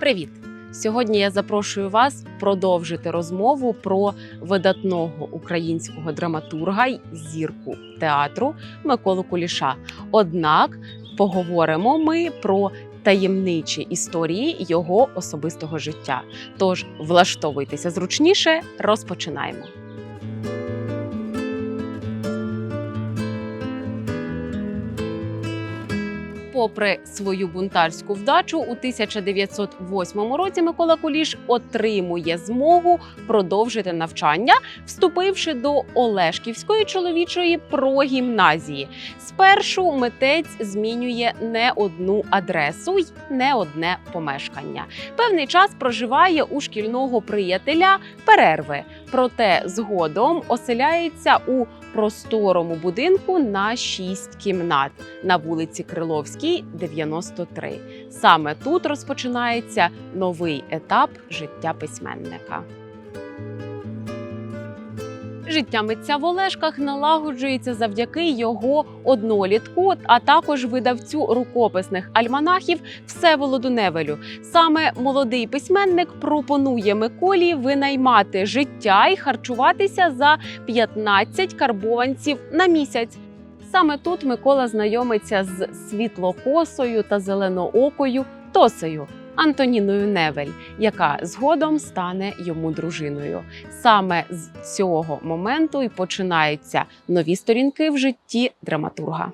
Привіт! Сьогодні я запрошую вас продовжити розмову про видатного українського драматурга й зірку театру Миколу Куліша. Однак поговоримо ми про таємничі історії його особистого життя. Тож влаштовуйтеся зручніше, розпочинаємо. Попри свою бунтарську вдачу, у 1908 році Микола Куліш отримує змогу продовжити навчання, вступивши до Олешківської чоловічої прогімназії. Спершу митець змінює не одну адресу й не одне помешкання. Певний час проживає у шкільного приятеля перерви, проте згодом оселяється у просторому будинку на шість кімнат на вулиці Криловській, 93. Саме тут розпочинається новий етап життя письменника. Життя митця в Олешках налагоджується завдяки його однолітку, а також видавцю рукописних альманахів Всеволоду Невелю. Саме молодий письменник пропонує Миколі винаймати життя і харчуватися за 15 карбованців на місяць. Саме тут Микола знайомиться з світлокосою та зеленоокою Тосею. Антоніною Невель, яка згодом стане йому дружиною. Саме з цього моменту і починаються нові сторінки в житті драматурга.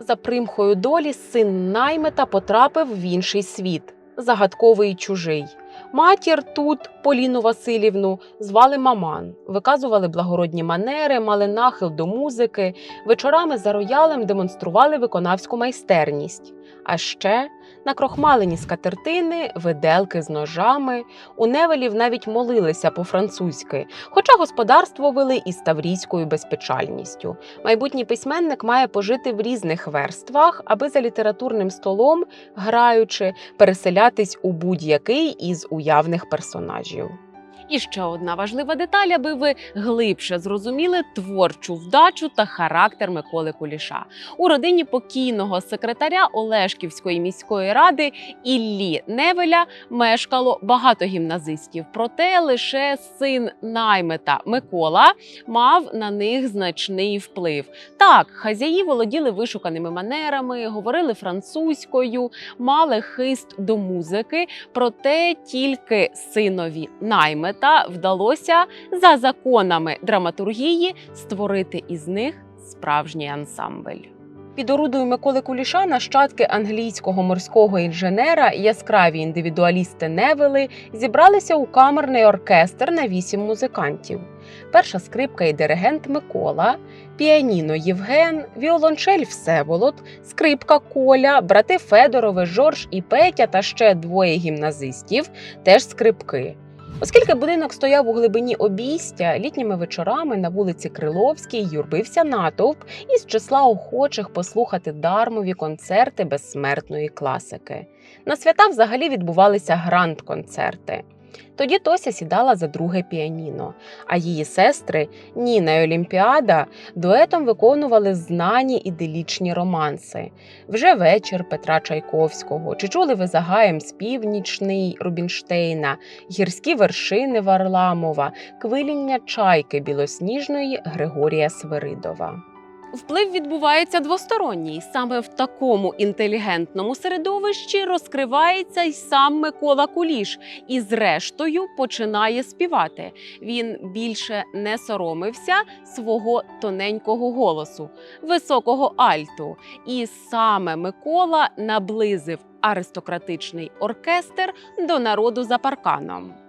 За примхою долі син наймета потрапив в інший світ загадковий і чужий. Матір тут, Поліну Васильівну, звали Маман, виказували благородні манери, мали нахил до музики, вечорами за роялем демонстрували виконавську майстерність. А ще накрохмалені скатертини, виделки з ножами. У Невелів навіть молилися по-французьки, хоча господарство вели із таврійською безпечальністю. Майбутній письменник має пожити в різних верствах, аби за літературним столом, граючи, переселятись у будь-який із уявних персонажів. І ще одна важлива деталь, аби ви глибше зрозуміли творчу вдачу та характер Миколи Куліша. У родині покійного секретаря Олешківської міської ради Іллі Невеля мешкало багато гімназистів. Проте лише син наймета Микола мав на них значний вплив. Так, хазяї володіли вишуканими манерами, говорили французькою, мали хист до музики, проте тільки синові наймета вдалося за законами драматургії створити із них справжній ансамбль. Під орудою Миколи Куліша нащадки англійського морського інженера, яскраві індивідуалісти Невели зібралися у камерний оркестр на вісім музикантів. Перша скрипка і диригент Микола, піаніно Євген, віолончель Всеволод, скрипка Коля, брати Федорови, Жорж і Петя та ще двоє гімназистів, теж скрипки. Оскільки будинок стояв у глибині обійстя, літніми вечорами на вулиці Криловській юрбився натовп із числа охочих послухати дармові концерти безсмертної класики. На свята взагалі відбувалися гранд-концерти. Тоді Тося сідала за друге піаніно, а її сестри Ніна і Олімпіада дуетом виконували знані іделічні романси. Вже вечір Петра Чайковського, чи чули ви за гаєм співнічний Рубінштейна, гірські вершини Варламова, квиління чайки білосніжної Григорія Свиридова. Вплив відбувається двосторонній. Саме в такому інтелігентному середовищі розкривається й сам Микола Куліш, і зрештою починає співати. Він більше не соромився свого тоненького голосу, високого альту. І саме Микола наблизив аристократичний оркестр до народу за парканом.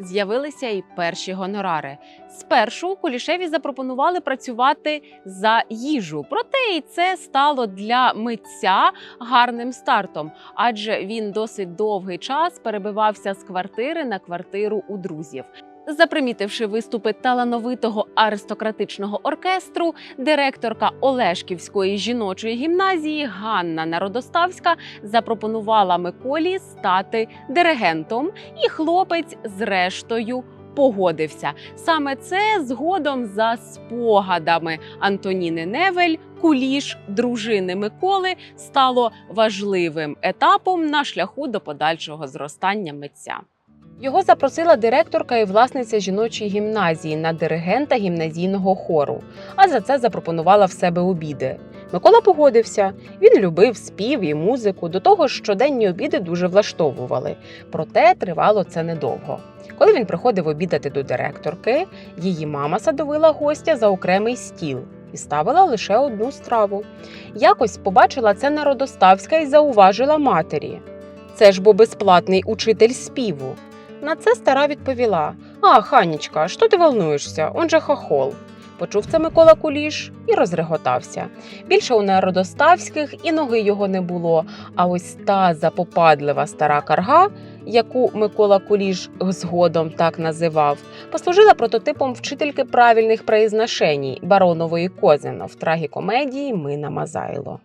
З'явилися й перші гонорари. Спершу Кулішеві запропонували працювати за їжу, проте і це стало для митця гарним стартом, адже він досить довгий час перебивався з квартири на квартиру у друзів. Запримітивши виступи талановитого аристократичного оркестру, директорка Олешківської жіночої гімназії Ганна Народоставська запропонувала Миколі стати диригентом, і хлопець, зрештою, погодився. Саме це згодом за спогадами Антоніни Невель, куліш дружини Миколи стало важливим етапом на шляху до подальшого зростання митця. Його запросила директорка і власниця жіночої гімназії на диригента гімназійного хору, а за це запропонувала в себе обіди. Микола погодився. Він любив спів і музику. До того ж, щоденні обіди дуже влаштовували. Проте тривало це недовго. Коли він приходив обідати до директорки, її мама садовила гостя за окремий стіл і ставила лише одну страву. Якось побачила це Народоставська і зауважила матері. Це ж бо безплатний учитель співу. На це стара відповіла: А, Ханічка, що ти волнуєшся? Он же хохол. Почув це Микола Куліш і розреготався. Більше у народоставських і ноги його не було. А ось та запопадлива стара карга, яку Микола Куліш згодом так називав, послужила прототипом вчительки правильних произношеній баронової Козино в трагікомедії Мина Мазайло.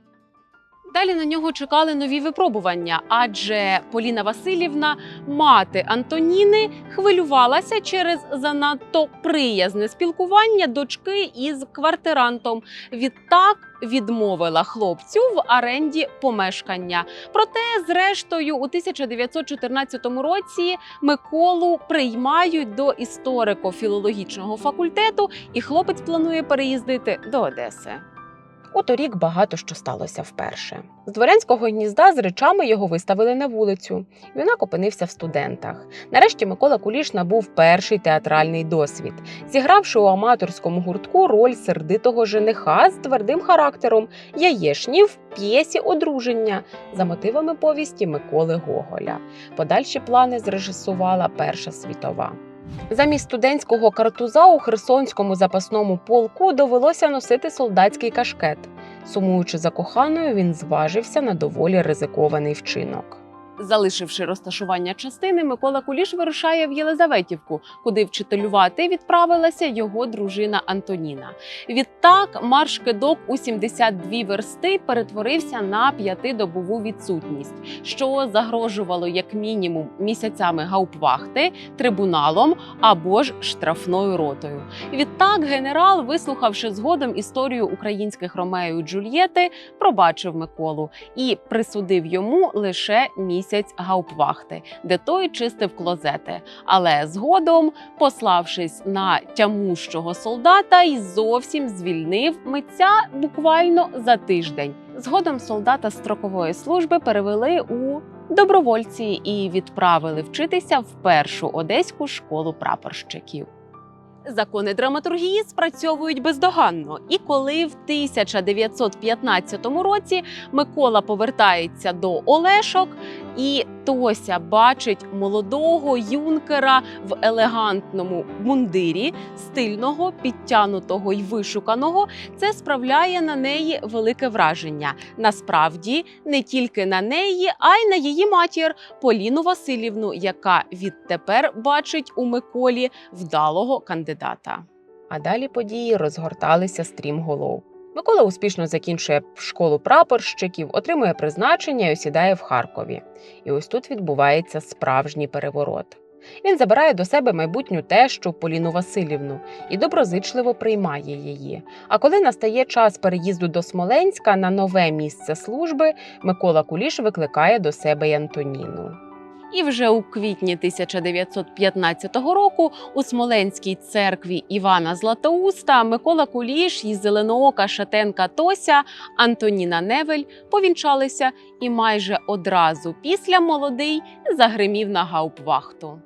Далі на нього чекали нові випробування, адже Поліна Васильівна, мати Антоніни, хвилювалася через занадто приязне спілкування дочки із квартирантом. Відтак відмовила хлопцю в оренді помешкання. Проте, зрештою, у 1914 році Миколу приймають до історико-філологічного факультету, і хлопець планує переїздити до Одеси. У торік багато що сталося вперше. З дворянського гнізда з речами його виставили на вулицю. Юнак опинився в студентах. Нарешті Микола Куліш набув перший театральний досвід, зігравши у аматорському гуртку роль сердитого жениха з твердим характером яєшні в п'єсі одруження за мотивами повісті Миколи Гоголя. Подальші плани зрежисувала Перша світова. Замість студентського картуза у Херсонському запасному полку довелося носити солдатський кашкет. Сумуючи за коханою, він зважився на доволі ризикований вчинок. Залишивши розташування частини, Микола Куліш вирушає в Єлизаветівку, куди вчителювати відправилася його дружина Антоніна. Відтак марш кидок у 72 версти перетворився на п'ятидобову відсутність, що загрожувало як мінімум місяцями гаупвахти, трибуналом або ж штрафною ротою. Відтак генерал, вислухавши згодом історію українських Ромео і Джульєти, пробачив Миколу і присудив йому лише місяць гаупвахти, де той чистив клозети. Але згодом, пославшись на тямущого солдата, й зовсім звільнив митця буквально за тиждень. Згодом солдата строкової служби перевели у добровольці і відправили вчитися в першу одеську школу прапорщиків. Закони драматургії спрацьовують бездоганно, і коли в 1915 році Микола повертається до Олешок, і Тося бачить молодого юнкера в елегантному мундирі, стильного, підтянутого й вишуканого, це справляє на неї велике враження. Насправді не тільки на неї, а й на її матір Поліну Васильівну, яка відтепер бачить у Миколі вдалого кандидата. А далі події розгорталися стрімголов. Микола успішно закінчує школу прапорщиків, отримує призначення і осідає в Харкові. І ось тут відбувається справжній переворот. Він забирає до себе майбутню тещу Поліну Васильівну і доброзичливо приймає її. А коли настає час переїзду до Смоленська на нове місце служби, Микола Куліш викликає до себе й Антоніну. І вже у квітні 1915 року у Смоленській церкві Івана Златоуста Микола Куліш і зеленоока шатенка Тося Антоніна Невель повінчалися, і майже одразу після молодий загримів на гаупвахту.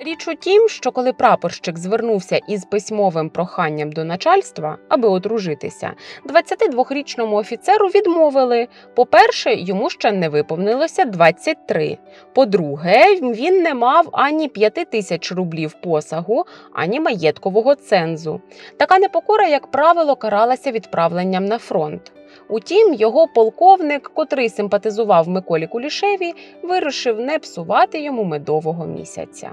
Річ у тім, що коли прапорщик звернувся із письмовим проханням до начальства, аби одружитися, 22-річному офіцеру відмовили. По-перше, йому ще не виповнилося 23. По-друге, він не мав ані 5 тисяч рублів посагу, ані маєткового цензу. Така непокора, як правило, каралася відправленням на фронт. Утім, його полковник, котрий симпатизував Миколі Кулішеві, вирішив не псувати йому медового місяця.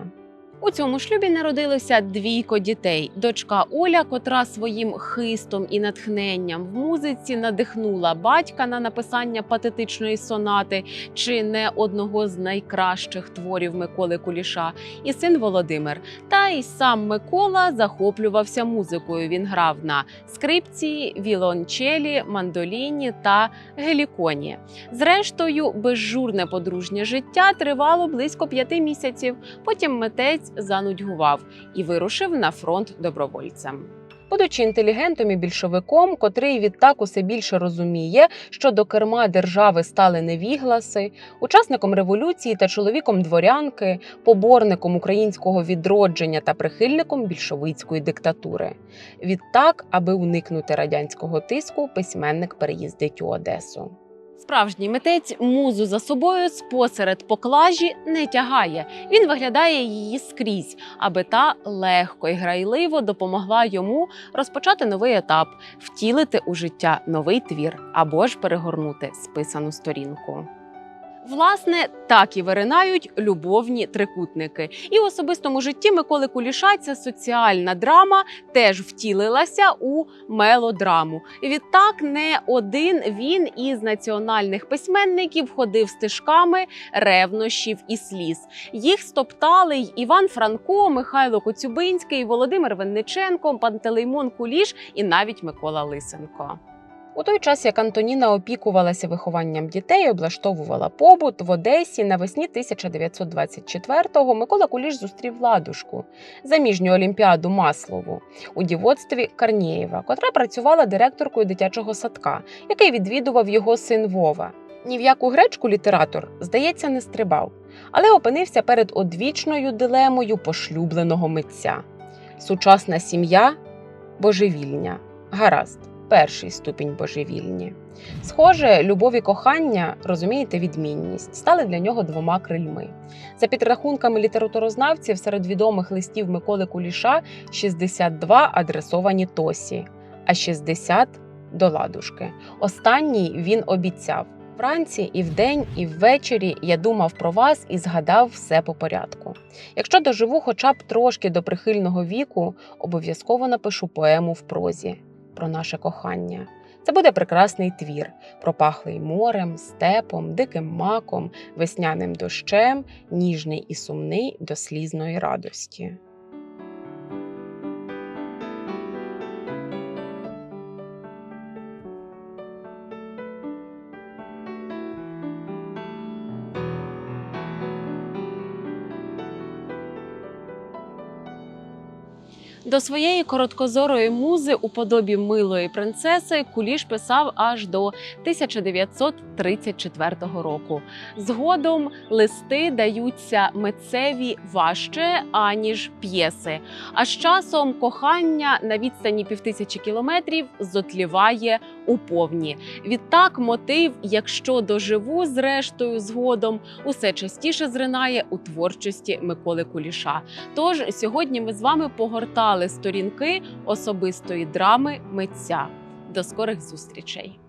У цьому шлюбі народилося двійко дітей. Дочка Оля, котра своїм хистом і натхненням в музиці надихнула батька на написання патетичної сонати чи не одного з найкращих творів Миколи Куліша, і син Володимир. Та й сам Микола захоплювався музикою. Він грав на скрипці, вілончелі, мандоліні та геліконі. Зрештою, безжурне подружнє життя тривало близько п'яти місяців. Потім митець занудьгував і вирушив на фронт добровольцем. Будучи інтелігентом і більшовиком, котрий відтак усе більше розуміє, що до керма держави стали невігласи, учасником революції та чоловіком дворянки, поборником українського відродження та прихильником більшовицької диктатури. Відтак, аби уникнути радянського тиску, письменник переїздить у Одесу. Справжній митець музу за собою спосеред поклажі не тягає. Він виглядає її скрізь, аби та легко і грайливо допомогла йому розпочати новий етап, втілити у життя новий твір або ж перегорнути списану сторінку. Власне, так і виринають любовні трикутники. І в особистому житті Миколи Куліша ця соціальна драма теж втілилася у мелодраму. Відтак, не один він із національних письменників ходив стежками ревнощів і сліз. Їх стоптали й Іван Франко, Михайло Коцюбинський, Володимир Винниченко, Пантелеймон Куліш і навіть Микола Лисенко. У той час, як Антоніна опікувалася вихованням дітей, облаштовувала побут в Одесі навесні 1924-го Микола Куліш зустрів ладушку, заміжню олімпіаду Маслову у дівоцтві Карнієва, котра працювала директоркою дитячого садка, який відвідував його син Вова. Ні в яку гречку літератор, здається, не стрибав, але опинився перед одвічною дилемою пошлюбленого митця. Сучасна сім'я божевільня. Гаразд перший ступінь божевільні. Схоже, любов і кохання, розумієте, відмінність, стали для нього двома крильми. За підрахунками літературознавців, серед відомих листів Миколи Куліша 62 адресовані Тосі, а 60 до ладушки. Останній він обіцяв. Вранці і вдень, і ввечері я думав про вас і згадав все по порядку. Якщо доживу хоча б трошки до прихильного віку, обов'язково напишу поему в прозі про наше кохання. Це буде прекрасний твір, пропахлий морем, степом, диким маком, весняним дощем, ніжний і сумний до слізної радості. До своєї короткозорої музи у подобі милої принцеси Куліш писав аж до 1934 року. Згодом листи даються митцеві важче аніж п'єси. А з часом кохання на відстані півтисячі кілометрів зотліває у повні. Відтак, мотив, якщо доживу зрештою згодом, усе частіше зринає у творчості Миколи Куліша. Тож сьогодні ми з вами погортали сторінки особистої драми митця. До скорих зустрічей!